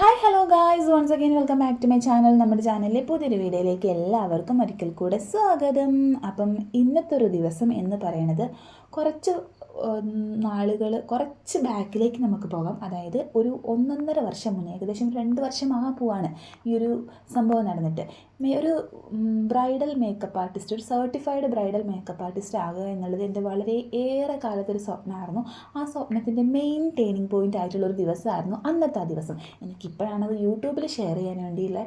Hi hello guys once again welcome back to my channel നമ്മുടെ ചാനലിലെ പുതിയൊരു വീഡിയോയിലേക്ക് എല്ലാവർക്കും ഒരിക്കൽ കൂടെ സ്വാഗതം. അപ്പം ഇന്നത്തെ ഒരു ദിവസം എന്ന് പറയുന്നത് കുറച്ച് നാളുകൾ കുറച്ച് ബാക്കിലേക്ക് നമുക്ക് പോകാം. അതായത് ഒരു ഒന്നൊന്നര വർഷം മുന്നേ ഏകദേശം രണ്ട് വർഷമാകാൻ പോവാണ് ഈ ഒരു സംഭവം നടന്നിട്ട്. ഒരു ബ്രൈഡൽ മേക്കപ്പ് ആർട്ടിസ്റ്റ് ഒരു സർട്ടിഫൈഡ് ബ്രൈഡൽ മേക്കപ്പ് ആർട്ടിസ്റ്റ് ആകുക എന്നുള്ളത് എന്റെ വളരെ ഏറെ കാലത്തൊരു സ്വപ്നമായിരുന്നു. ആ സ്വപ്നത്തിന്റെ മെയിൻ ടേണിംഗ് പോയിന്റ് ആയിട്ടുള്ള ഒരു ദിവസമായിരുന്നു അന്നത്തെ ആ ദിവസം. എനിക്കിപ്പോഴാണത് യൂട്യൂബിൽ ഷെയർ ചെയ്യാൻ വേണ്ടിയുള്ള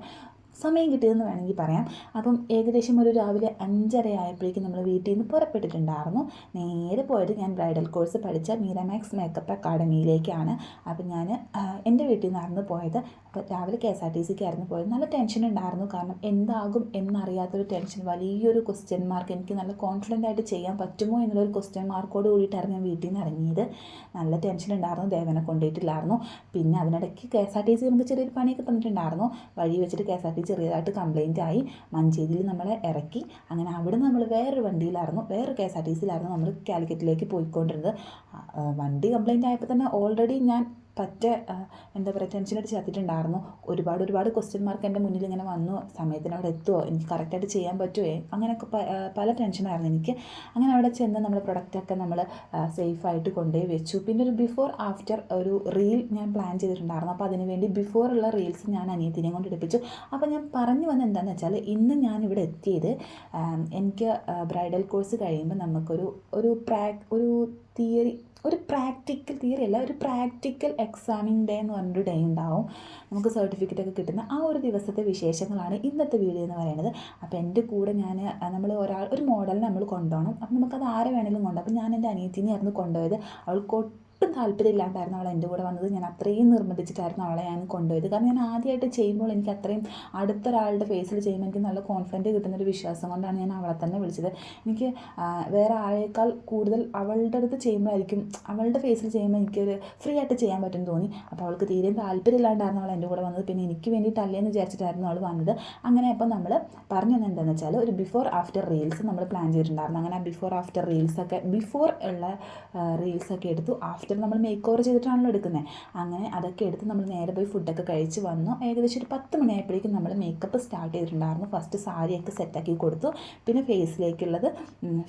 സമയം കിട്ടിയതെന്ന് വേണമെങ്കിൽ പറയാം. അപ്പം ഏകദേശം ഒരു രാവിലെ അഞ്ചര ആയപ്പോഴേക്കും നമ്മൾ വീട്ടിൽ നിന്ന് പുറപ്പെട്ടിട്ടുണ്ടായിരുന്നു. നേരെ പോയത് ഞാൻ ബ്രൈഡൽ കോഴ്സ് പഠിച്ച മീരമാക്സ് മേക്കപ്പ് അക്കാഡമിയിലേക്കാണ്. അപ്പം ഞാൻ എന്റെ വീട്ടിൽ നിന്നായിരുന്നു പോയത്. അപ്പോൾ രാവിലെ കെ എസ് ആർ ടി സിക്കായിരുന്നു പോയത്. നല്ല ടെൻഷൻ ഉണ്ടായിരുന്നു. കാരണം എന്താകും എന്നറിയാത്തൊരു ടെൻഷൻ വലിയൊരു ക്വസ്റ്റ്യൻ മാർക്ക് എനിക്ക് നല്ല കോൺഫിഡന്റ് ആയിട്ട് ചെയ്യാൻ പറ്റുമോ എന്നുള്ളൊരു ക്വസ്റ്റ്യൻ മാർക്കോട് കൂടിയിട്ടായിരുന്നു ഞാൻ വീട്ടിൽ നിന്ന് ഇറങ്ങിയത് നല്ല ടെൻഷൻ ഉണ്ടായിരുന്നു. ദേവനെ കൊണ്ടുപോയിട്ടില്ലായിരുന്നു. പിന്നെ അതിനിടയ്ക്ക് K S R T C നമുക്ക് ചെറിയൊരു പണിയൊക്കെ തന്നിട്ടുണ്ടായിരുന്നു. വഴി വെച്ചിട്ട് കെ എസ് ആർ ടി ചെറിയതായിട്ട് കംപ്ലൈന്റ് ആയി. മഞ്ചേരിയിൽ നമ്മളെ ഇറക്കി. അങ്ങനെ അവിടെ നമ്മൾ വേറൊരു വണ്ടിയിലായിരുന്നു. വേറൊരു കെ എസ് ആർ ടി സിയിലായിരുന്നു നമ്മൾ കാലിക്കറ്റിലേക്ക് പോയിക്കൊണ്ടിരുന്നത്. വണ്ടി കംപ്ലൈന്റ് ആയപ്പോൾ തന്നെ ഓൾറെഡി ഞാൻ പറ്റ എന്താ പറയുക ടെൻഷനായിട്ട് ചത്തിട്ടുണ്ടായിരുന്നു. ഒരുപാട് ഒരുപാട് ക്വസ്റ്റ്യൻ മാർക്ക് എന്റെ മുന്നിൽ ഇങ്ങനെ വന്നു. സമയത്തിന് അവിടെ എത്തുമോ എനിക്ക് കറക്റ്റായിട്ട് ചെയ്യാൻ പറ്റുമോ അങ്ങനെയൊക്കെ പല ടെൻഷനായിരുന്നു എനിക്ക്. അങ്ങനെ അവിടെ ചെന്ന് നമ്മൾ പ്രൊഡക്റ്റൊക്കെ നമ്മൾ സേഫായിട്ട് കൊണ്ടുപോയി വെച്ചു. പിന്നെ ഒരു ബിഫോർ ആഫ്റ്റർ ഒരു റീൽ ഞാൻ പ്ലാൻ ചെയ്തിട്ടുണ്ടായിരുന്നു. അപ്പോൾ അതിനുവേണ്ടി ബിഫോർ ഉള്ള റീൽസ് ഞാൻ അനിയത്തിനെ കൊണ്ട് എടുപ്പിച്ചു. അപ്പോൾ ഞാൻ പറഞ്ഞു വന്ന എന്താണെന്ന് വെച്ചാൽ ഇന്ന് ഞാൻ ഇവിടെ എത്തിയത് എനിക്ക് ബ്രൈഡൽ കോഴ്സ് കഴിയുമ്പോൾ നമുക്കൊരു ഒരു പ്രാക് ഒരു തിയറി ഒരു പ്രാക്ടിക്കൽ തിയറി അല്ല ഒരു പ്രാക്ടിക്കൽ എക്സാമിങ് ഡേ എന്ന് പറഞ്ഞൊരു ഡേ ഉണ്ടാവും. നമുക്ക് സർട്ടിഫിക്കറ്റ് ഒക്കെ കിട്ടുന്ന ആ ഒരു ദിവസത്തെ വിശേഷങ്ങളാണ് ഇന്നത്തെ വീഡിയോ എന്ന് പറയുന്നത്. അപ്പോൾ എന്റെ കൂടെ ഞാൻ നമ്മൾ ഒരാൾ ഒരു മോഡലിനെ നമ്മൾ കൊണ്ടുപോകണം. അപ്പോൾ നമുക്കത് ആരെ വേണമെങ്കിലും കൊണ്ടുപോകാം. അപ്പോൾ ഞാൻ എന്റെ അനിയത്തിനെയായിരുന്നു കൊണ്ടുപോയത്. അവൾക്ക് താല്പര്യമില്ലാണ്ടായിരുന്നു അവൾ എന്റെ കൂടെ വന്നത്. ഞാൻ അത്രയും നിർബന്ധിച്ചിട്ടായിരുന്നു അവളെ ഞാൻ കൊണ്ടുപോയത്. കാരണം ഞാൻ ആദ്യമായിട്ട് ചെയ്യുമ്പോൾ എനിക്ക് അത്രയും അടുത്തൊരാളുടെ ഫേസിൽ ചെയ്യുമ്പോൾ എനിക്ക് നല്ല കോൺഫിഡന്റ് കിട്ടുന്നൊരു വിശ്വാസം കൊണ്ടാണ് ഞാൻ അവളെ തന്നെ വിളിച്ചത്. എനിക്ക് വേറെ ആളേക്കാൾ കൂടുതൽ അവളുടെ അടുത്ത് ചെയ്യുമ്പോഴായിരിക്കും അവളുടെ ഫേസിൽ ചെയ്യുമ്പോൾ എനിക്കൊരു ഫ്രീ ആയിട്ട് ചെയ്യാൻ പറ്റും തോന്നി. അപ്പോൾ അവൾക്ക് തീരെയും താല്പര്യമില്ലാണ്ടായിരുന്നു അവൾ എന്റെ കൂടെ വന്നത്. പിന്നെ എനിക്ക് വേണ്ടിയിട്ടല്ലേ എന്ന് വിചാരിച്ചിട്ടായിരുന്നു അവൾ വന്നത്. അങ്ങനെ അപ്പോൾ നമ്മൾ പറഞ്ഞു തന്നെ എന്താണെന്ന് വെച്ചാൽ ഒരു ബിഫോർ ആഫ്റ്റർ റീൽസ് നമ്മൾ പ്ലാൻ ചെയ്തിട്ടുണ്ടായിരുന്നു. അങ്ങനെ ബിഫോർ ആഫ്റ്റർ റീൽസൊക്കെ ബിഫോർ ഉള്ള റീൽസൊക്കെ എടുത്തു. ആഫ്റ്റർ നമ്മൾ മേക്ക് ഓവർ ചെയ്തിട്ടാണല്ലോ എടുക്കുന്നത് അങ്ങനെ അതൊക്കെ എടുത്ത് നമ്മൾ നേരെ പോയി ഫുഡൊക്കെ കഴിച്ച് വന്നു. ഏകദേശം ഒരു പത്ത് മണിയായപ്പോഴേക്കും നമ്മൾ മേക്കപ്പ് സ്റ്റാർട്ട് ചെയ്തിട്ടുണ്ടായിരുന്നു. ഫസ്റ്റ് സാരിയൊക്കെ സെറ്റാക്കി കൊടുത്തു. പിന്നെ ഫേസിലേക്കുള്ളത്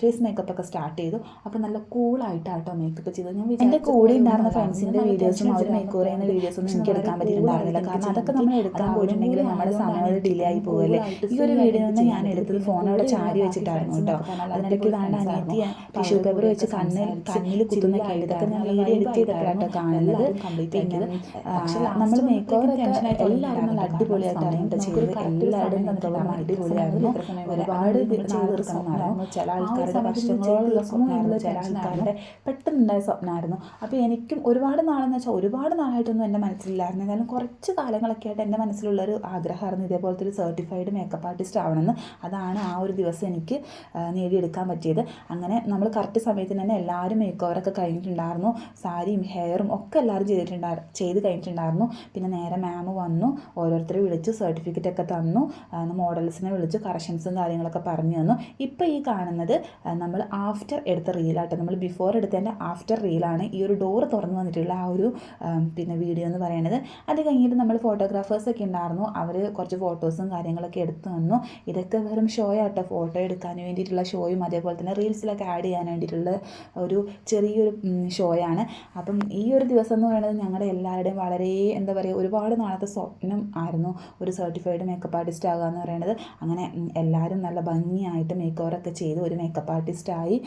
ഫേസ് മേക്കപ്പ് ഒക്കെ സ്റ്റാർട്ട് ചെയ്തു. അപ്പോൾ നല്ല കൂളായിട്ടാട്ടോ മേക്കപ്പ് ചെയ്തത്. ഞാൻ എന്റെ കൂടെ ഉണ്ടായിരുന്ന ഫ്രണ്ട്സിന്റെ വീഡിയോസും അവർ മേക്ക് ഓവർ ചെയ്യുന്ന വീഡിയോസൊന്നും എനിക്ക് എടുക്കാൻ പറ്റിയിട്ടുണ്ടായിരുന്നില്ല കാരണം അതൊക്കെ നമ്മൾ എടുക്കാൻ പോയിട്ടുണ്ടെങ്കിൽ നമ്മുടെ സമയം ഡിലേ ആയി പോകല്ലേ ഈ ഒരു വീഡിയോ തന്നെ ഞാൻ എടുത്തത് ഫോണോടെ ചാരി വെച്ചിട്ടായിരുന്നു കേട്ടോ. അതിനിടയ്ക്ക് അനിയത്തി ടിഷ്യൂ പേപ്പർ വെച്ച് കണ്ണിൽ കണ്ണിൽ കുത്തുന്ന ഇതൊക്കെ ഞാൻ വീഡിയോ എഡിറ്റ് ചെയ്തിട്ടാട്ടോ കാണുന്നത്. പിന്നെ നമ്മൾ മേക്ക് ഓവർ എല്ലാവരും നല്ല അടിപൊളിയായിട്ടാണ് ചെയ്തത്. എല്ലാവരും നല്ല അടിപൊളിയായിരുന്നു ഒരുപാട് ചെയ്ത് തീർക്കണമായിരുന്നു ചില ആൾക്കാരുടെ വർഷങ്ങളോളം സ്വപ്നമായിരുന്നു. ചില ആൾക്കാരുടെ പെട്ടെന്നുണ്ടായ സ്വപ്നമായിരുന്നു. അപ്പോൾ എനിക്കും ഒരുപാട് നാളെന്ന് വെച്ചാൽ ഒരുപാട് നാളായിട്ടൊന്നും എന്റെ മനസ്സിലില്ലായിരുന്നു. എന്നാലും കുറച്ച് കാലങ്ങളൊക്കെ ആയിട്ട് എന്റെ മനസ്സിലുള്ളൊരു ആഗ്രഹമായിരുന്നു ഇതേപോലത്തെ ഒരു സർട്ടിഫൈഡ് മേക്കപ്പ് ആർട്ടിസ്റ്റ് ആവണമെന്ന്. അതാണ് ആ ഒരു ദിവസം എനിക്ക് നേടിയെടുക്കാൻ പറ്റിയത്. അങ്ങനെ നമ്മൾ കറക്റ്റ് സമയത്തിന് തന്നെ എല്ലാവരും മേക്ക് ഓവറൊക്കെ കഴിഞ്ഞിട്ടുണ്ടായിരുന്നു. സാരിയും ഹെയറും ഒക്കെ എല്ലാവരും ചെയ്തിട്ടുണ്ടായിരുന്നു ചെയ്ത് കഴിഞ്ഞിട്ടുണ്ടായിരുന്നു. പിന്നെ നേരെ മാം വന്നു ഓരോരുത്തരെ വിളിച്ചു സർട്ടിഫിക്കറ്റ് ഒക്കെ തന്നു മോഡൽസിനെ വിളിച്ചു കറക്ഷൻസും കാര്യങ്ങളൊക്കെ പറഞ്ഞു തന്നു. ഇപ്പോൾ ഈ കാണുന്നത് നമ്മൾ ആഫ്റ്റർ എടുത്ത റീലാട്ടോ നമ്മൾ ബിഫോർ എടുത്തതിന്റെ ആഫ്റ്റർ റീലാണ് ഈ ഒരു ഡോർ തുറന്നു വന്നിട്ടുള്ള ആ ഒരു പിന്നെ വീഡിയോ എന്ന് പറയുന്നത് അത് കഴിഞ്ഞിട്ട് നമ്മൾ ഫോട്ടോഗ്രാഫേഴ്സൊക്കെ ഉണ്ടായിരുന്നു. അവർ കുറച്ച് ഫോട്ടോസും കാര്യങ്ങളൊക്കെ എടുത്തു തന്നു. ഇതൊക്കെ വെറും ഷോ ആട്ടോ. ഫോട്ടോ എടുക്കാൻ വേണ്ടിയിട്ടുള്ള ഷോയും അതേപോലെ തന്നെ റീൽസിലൊക്കെ ആഡ് ചെയ്യാൻ വേണ്ടിയിട്ടുള്ള ഒരു ചെറിയൊരു ഷോയാണ് അപ്പം ഈ ഒരു ദിവസം എന്ന് പറയുന്നത് ഞങ്ങളുടെ എല്ലാവരുടെയും വളരെ എന്താ പറയുക ഒരുപാട് നാളത്തെ സ്വപ്നം ആയിരുന്നു ഒരു സർട്ടിഫൈഡ് മേക്കപ്പ് ആർട്ടിസ്റ്റ് ആകുക എന്ന് പറയുന്നത് അങ്ങനെ എല്ലാവരും നല്ല ഭംഗിയായിട്ട് മേക്ക് ഓവറൊക്കെ ചെയ്ത് ഒരു മേക്കപ്പ് ആർട്ടിസ്റ്റായി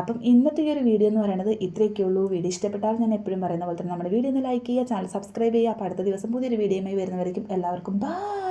അപ്പം ഇന്നത്തെ ഈ ഒരു വീഡിയോ എന്ന് പറയുന്നത് ഇത്രയൊക്കെ ഉള്ളൂ. വീഡിയോ ഇഷ്ടപ്പെട്ടാൽ ഞാൻ എപ്പോഴും പറയുന്ന പോലെ തന്നെ നമ്മുടെ വീഡിയോ ഒന്ന് ലൈക്ക് ചെയ്യുക ചാനൽ സബ്സ്ക്രൈബ് ചെയ്യുക. അപ്പോൾ അടുത്ത ദിവസം പുതിയൊരു വീഡിയോയുമായി വരുന്നവരേക്കും എല്ലാവർക്കും ബൈ